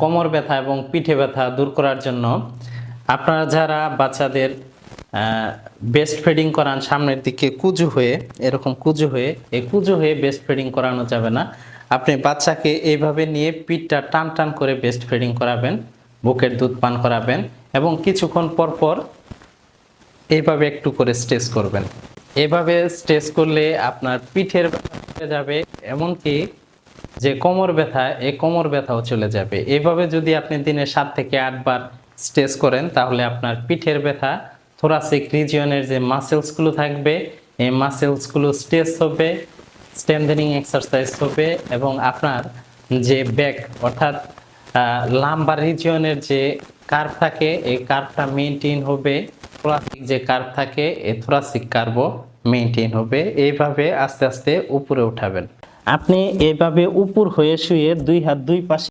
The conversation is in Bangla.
কোমর ব্যথা এবং পিঠে ব্যথা দূর করার জন্য আপনারা যারা বাচ্চাদের বেস্ট ফিডিং করান সামনের দিকে কুজু হয়ে, এরকম কুজু হয়ে, এই কুজু হয়ে বেস্ট ফিডিং করানো যাবে না। আপনি বাচ্চাকে এইভাবে নিয়ে পিঠটা টান টান করে বেস্ট ফিডিং করাবেন, বুকের দুধ পান করাবেন এবং কিছুক্ষণ পর পর এইভাবে একটু করে স্ট্রেস করবেন। এভাবে স্ট্রেস করলে আপনার পিঠের যাবে, এমনকি যে কোমর ব্যথা, এই কোমর ব্যথাও চলে যাবে। এভাবে যদি আপনি দিনে সাত থেকে আটবার স্ট্রেস করেন, তাহলে আপনার পিঠের ব্যথা থোরাসিক রিজিয়নের যে মাসেলসগুলো থাকবে, এই মাসেলসগুলো স্ট্রেস হবে স্ট্রেংথেনিং এক্সারসাইজ হবে এবং আপনার যে ব্যাক অর্থাৎ লাম্বার রিজিয়নের যে কার্ভ থাকে, এই কার্ভটা মেনটেন হবে। থোরাসিক যে কার্ভ থাকে, এই থোরাসিক কার্ভও মেনটেন হবে। এইভাবে আস্তে আস্তে উপরে উঠাবেন। আপনি এভাবে উপর হয়ে শুয়ে দুই হাত দুই পাশে